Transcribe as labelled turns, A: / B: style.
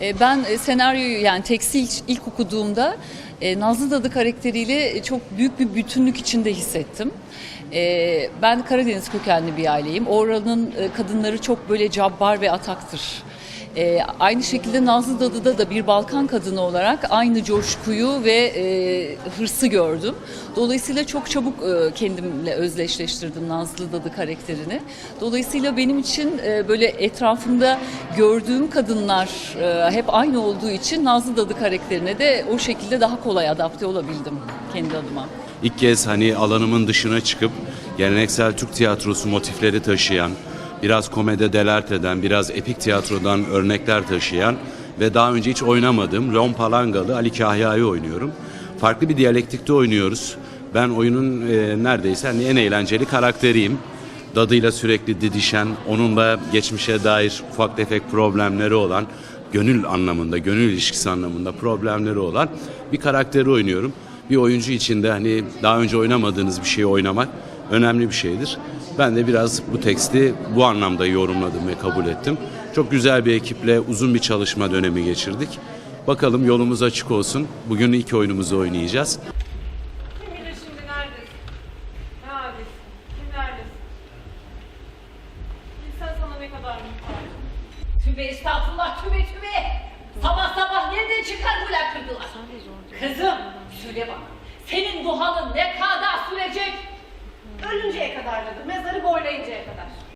A: E, Ben e, senaryoyu yani tekstil ilk okuduğumda e, Nazlı Dadı karakteriyle çok büyük bir bütünlük içinde hissettim. Ben Karadeniz kökenli bir aileyim. Oranın kadınları çok böyle cabbar ve ataktır. Aynı şekilde Nazlı Dadı'da da bir Balkan kadını olarak aynı coşkuyu ve hırsı gördüm. Dolayısıyla çok çabuk kendimle özdeşleştirdim Nazlı Dadı karakterini. Dolayısıyla benim için böyle etrafımda gördüğüm kadınlar e, hep aynı olduğu için Nazlı Dadı karakterine de o şekilde daha kolay adapte olabildim kendi adıma.
B: İlk kez hani alanımın dışına çıkıp geleneksel Türk tiyatrosu motifleri taşıyan, biraz komede delert eden, biraz epik tiyatrodan örnekler taşıyan ve daha önce hiç oynamadığım Ron Palangalı Ali Kahya'yı oynuyorum. Farklı bir diyalektikte oynuyoruz. Ben oyunun e, neredeyse hani en eğlenceli karakteriyim. Dadıyla sürekli didişen, onunla geçmişe dair ufak tefek problemleri olan, gönül anlamında, gönül ilişkisi anlamında problemleri olan bir karakteri oynuyorum. Bir oyuncu için de hani daha önce oynamadığınız bir şeyi oynamak önemli bir şeydir. Ben de biraz bu teksti bu anlamda yorumladım ve kabul ettim. Çok güzel bir ekiple uzun bir çalışma dönemi geçirdik. Bakalım yolumuz açık olsun. Bugün ilk oyunumuzu oynayacağız.
C: Ne kadar muhtacım.
D: Tübe estağfurullah tübe tübe. Sabah sabah nereden çıkar bu lakırdılar? Kızım şöyle bak. Senin bu halın ne kadar sürecek?
C: Ölünceye kadar dedi. Mezarı boylayıncaya kadar.